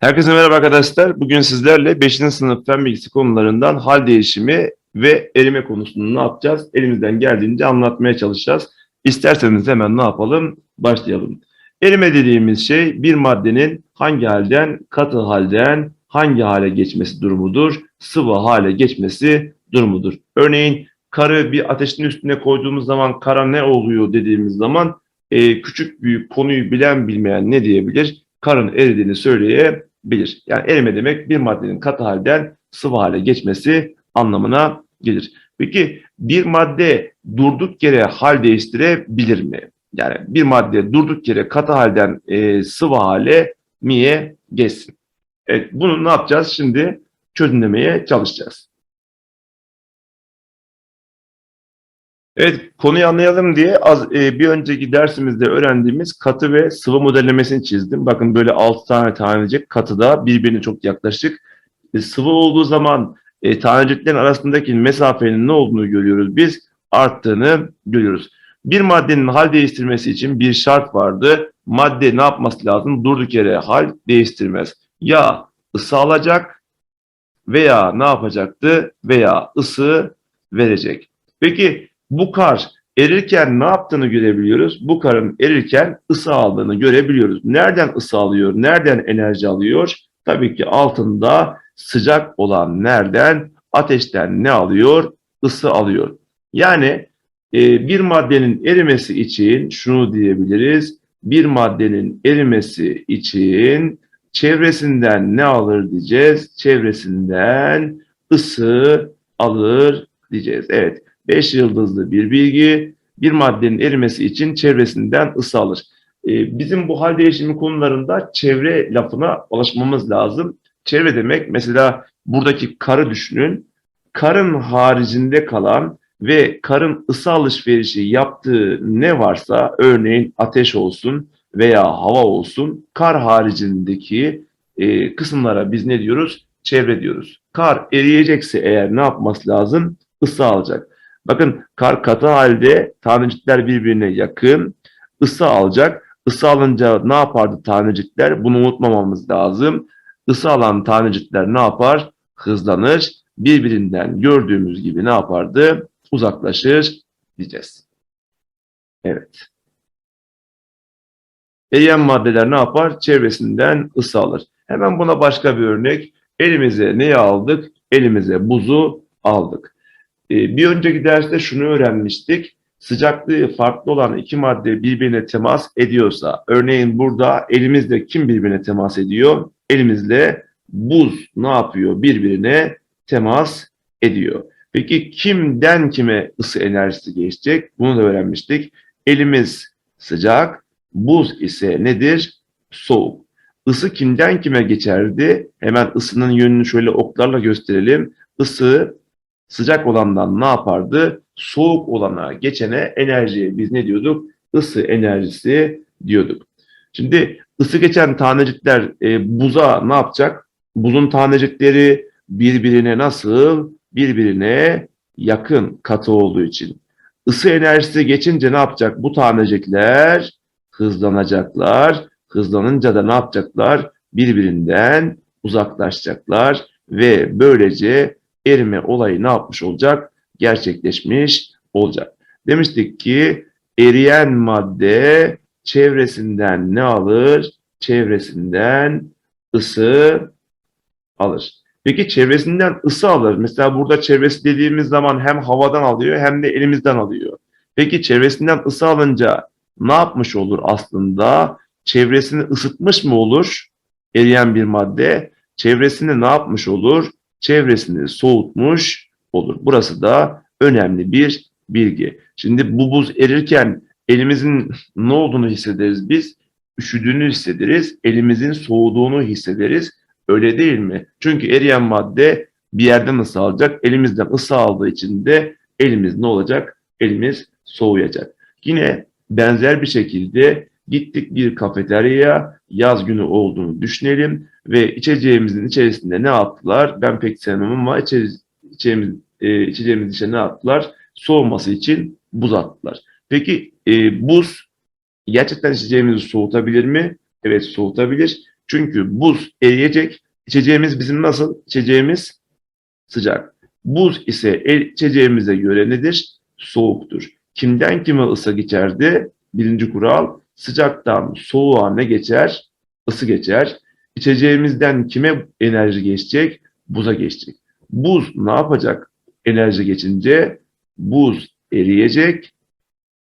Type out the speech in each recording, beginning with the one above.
Herkese merhaba arkadaşlar. Bugün sizlerle 5. sınıf fen bilgisi konularından hal değişimi ve erime konusunu ne yapacağız? Elimizden geldiğince anlatmaya çalışacağız. İsterseniz hemen ne yapalım? Başlayalım. Erime dediğimiz şey bir maddenin hangi halden, katı halden hangi hale geçmesi durumudur? Sıvı hale geçmesi durumudur. Örneğin karı bir ateşin üstüne koyduğumuz zaman kara ne oluyor dediğimiz zaman e, küçük büyük konuyu bilen bilmeyen ne diyebilir? Karın eridiğini söyleyebilir. Yani erime demek bir maddenin katı halden sıvı hale geçmesi anlamına gelir. Peki bir madde durduk yere hal değiştirebilir mi? Yani bir madde durduk yere katı halden e, sıvı hale miye geçsin. Evet, bunu ne yapacağız? Şimdi çözümlemeye çalışacağız. Evet, konuyu anlayalım diye az e, bir önceki dersimizde öğrendiğimiz katı ve sıvı modellemesini çizdim. Bakın böyle 6 tane tanecik katıda birbirine çok yaklaşık. E, sıvı olduğu zaman e, taneciklerin arasındaki mesafenin ne olduğunu görüyoruz biz? Arttığını görüyoruz. Bir maddenin hal değiştirmesi için bir şart vardı. Madde ne yapması lazım? Durduk yere hal değiştirmez. Ya ısı alacak veya ne yapacaktı? Veya ısı verecek. Peki bu kar erirken ne yaptığını görebiliyoruz. Bu karın erirken ısı aldığını görebiliyoruz. Nereden ısı alıyor? Nereden enerji alıyor? Tabii ki altında sıcak olan nereden? Ateşten ne alıyor? Isı alıyor. Yani e, bir maddenin erimesi için şunu diyebiliriz. Bir maddenin erimesi için çevresinden ne alır diyeceğiz? Çevresinden ısı alır diyeceğiz. Evet. 5 yıldızlı bir bilgi bir maddenin erimesi için çevresinden ısı alır. Ee, bizim bu hal değişimi konularında çevre lafına ulaşmamız lazım. Çevre demek mesela buradaki karı düşünün. Karın haricinde kalan ve karın ısı alışverişi yaptığı ne varsa örneğin ateş olsun veya hava olsun kar haricindeki e, kısımlara biz ne diyoruz? Çevre diyoruz. Kar eriyecekse eğer ne yapması lazım? Isı alacak. Bakın kar katı halde tanecikler birbirine yakın. Isı alacak. Isı alınca ne yapardı tanecikler? Bunu unutmamamız lazım. Isı alan tanecikler ne yapar? Hızlanır. Birbirinden gördüğümüz gibi ne yapardı? Uzaklaşır diyeceğiz. Evet. Eriyen maddeler ne yapar? Çevresinden ısı alır. Hemen buna başka bir örnek. Elimize neyi aldık? Elimize buzu aldık. Ee, bir önceki derste şunu öğrenmiştik. Sıcaklığı farklı olan iki madde birbirine temas ediyorsa, örneğin burada elimizle kim birbirine temas ediyor? Elimizle buz ne yapıyor? Birbirine temas ediyor. Peki kimden kime ısı enerjisi geçecek? Bunu da öğrenmiştik. Elimiz sıcak, buz ise nedir? Soğuk. Isı kimden kime geçerdi? Hemen ısının yönünü şöyle oklarla gösterelim. Isı sıcak olandan ne yapardı? Soğuk olana geçene enerjiye biz ne diyorduk? Isı enerjisi diyorduk. Şimdi ısı geçen tanecikler e, buza ne yapacak? Buzun tanecikleri birbirine nasıl? Birbirine yakın katı olduğu için. Isı enerjisi geçince ne yapacak? Bu tanecikler hızlanacaklar. Hızlanınca da ne yapacaklar? Birbirinden uzaklaşacaklar ve böylece erime olayı ne yapmış olacak? Gerçekleşmiş olacak. Demiştik ki eriyen madde çevresinden ne alır? Çevresinden ısı alır. Peki çevresinden ısı alır. Mesela burada çevresi dediğimiz zaman hem havadan alıyor hem de elimizden alıyor. Peki çevresinden ısı alınca ne yapmış olur aslında? Çevresini ısıtmış mı olur? Eriyen bir madde. Çevresini ne yapmış olur? Çevresini soğutmuş olur. Burası da önemli bir bilgi. Şimdi bu buz erirken elimizin ne olduğunu hissederiz biz? Üşüdüğünü hissederiz, elimizin soğuduğunu hissederiz. Öyle değil mi? Çünkü eriyen madde bir yerden ısı alacak. Elimizden ısı aldığı için de elimiz ne olacak? Elimiz soğuyacak. Yine benzer bir şekilde gittik bir kafeteryaya yaz günü olduğunu düşünelim ve içeceğimizin içerisinde ne attılar? Ben pek sevmem ama içe, içeceğimiz, e, içeceğimiz içine ne attılar? Soğuması için buz attılar. Peki e, buz gerçekten içeceğimizi soğutabilir mi? Evet soğutabilir. Çünkü buz eriyecek. İçeceğimiz bizim nasıl? İçeceğimiz sıcak. Buz ise el, içeceğimize göre nedir? Soğuktur. Kimden kime ısı geçerdi? Birinci kural sıcaktan soğuğa ne geçer? Isı geçer. İçeceğimizden kime enerji geçecek? Buza geçecek. Buz ne yapacak? Enerji geçince buz eriyecek.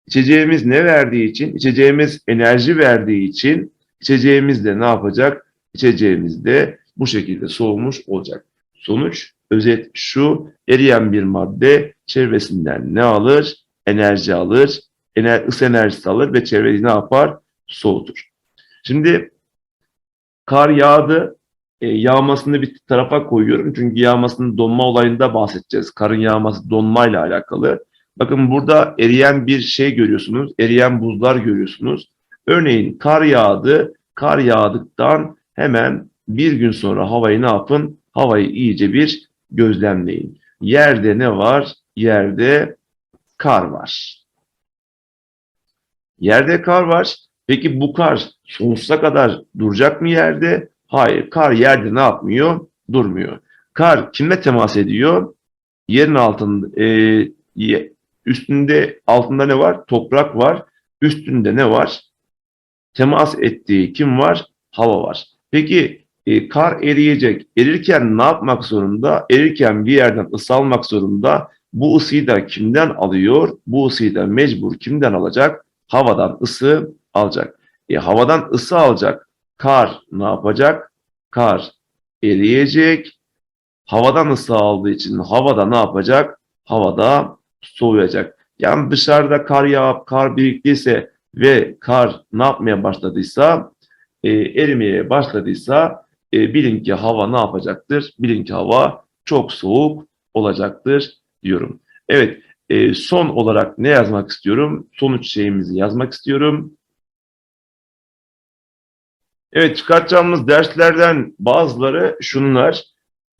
İçeceğimiz ne verdiği için? İçeceğimiz enerji verdiği için içeceğimiz de ne yapacak? İçeceğimiz de bu şekilde soğumuş olacak. Sonuç özet şu eriyen bir madde çevresinden ne alır? Enerji alır, ener, ısı enerjisi alır ve çevreyi ne yapar? Soğutur. Şimdi kar yağdı. E, yağmasını bir tarafa koyuyorum. Çünkü yağmasının donma olayında bahsedeceğiz. Karın yağması donmayla alakalı. Bakın burada eriyen bir şey görüyorsunuz. Eriyen buzlar görüyorsunuz. Örneğin kar yağdı. Kar yağdıktan hemen bir gün sonra havayı ne yapın? Havayı iyice bir gözlemleyin. Yerde ne var? Yerde kar var. Yerde kar var. Peki bu kar sonsuza kadar duracak mı yerde? Hayır. Kar yerde ne yapmıyor? Durmuyor. Kar kimle temas ediyor? Yerin altında e, üstünde altında ne var? Toprak var. Üstünde ne var? Temas ettiği kim var? Hava var. Peki e, kar eriyecek. Erirken ne yapmak zorunda? Erirken bir yerden ısı almak zorunda. Bu ısıyı da kimden alıyor? Bu ısıyı da mecbur kimden alacak? Havadan ısı alacak. E, havadan ısı alacak. Kar ne yapacak? Kar eriyecek. Havadan ısı aldığı için havada ne yapacak? Havada soğuyacak. Yani dışarıda kar yağıp kar biriktiyse ve kar ne yapmaya başladıysa, e, erimeye başladıysa e, bilin ki hava ne yapacaktır? Bilin ki hava çok soğuk olacaktır diyorum. Evet, e, son olarak ne yazmak istiyorum? Sonuç şeyimizi yazmak istiyorum. Evet, çıkartacağımız derslerden bazıları şunlar.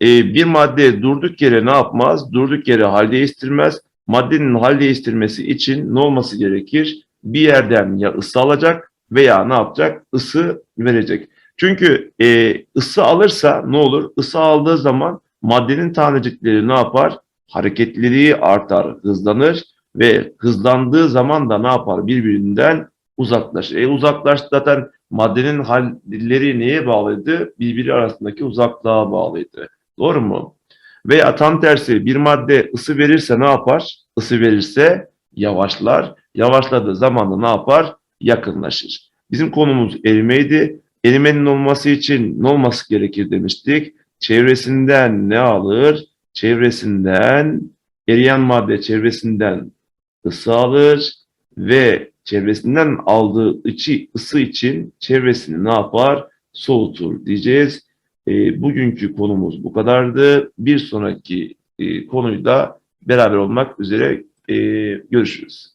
E, bir madde durduk yere ne yapmaz? Durduk yere hal değiştirmez. Maddenin hal değiştirmesi için ne olması gerekir? Bir yerden ya ısı alacak veya ne yapacak? Isı verecek. Çünkü e, ısı alırsa ne olur? Isı aldığı zaman maddenin tanecikleri ne yapar? Hareketliliği artar, hızlanır ve hızlandığı zaman da ne yapar? Birbirinden uzaklaşır. E uzaklaştı zaten maddenin halleri neye bağlıydı? Birbiri arasındaki uzaklığa bağlıydı. Doğru mu? Veya tam tersi bir madde ısı verirse ne yapar? Isı verirse yavaşlar. Yavaşladığı zaman da ne yapar? Yakınlaşır. Bizim konumuz erimeydi. Erimenin olması için ne olması gerekir demiştik. Çevresinden ne alır? Çevresinden eriyen madde çevresinden ısı alır ve çevresinden aldığı içi, ısı için çevresini ne yapar? Soğutur diyeceğiz. E, bugünkü konumuz bu kadardı. Bir sonraki e, konuyla beraber olmak üzere e, görüşürüz.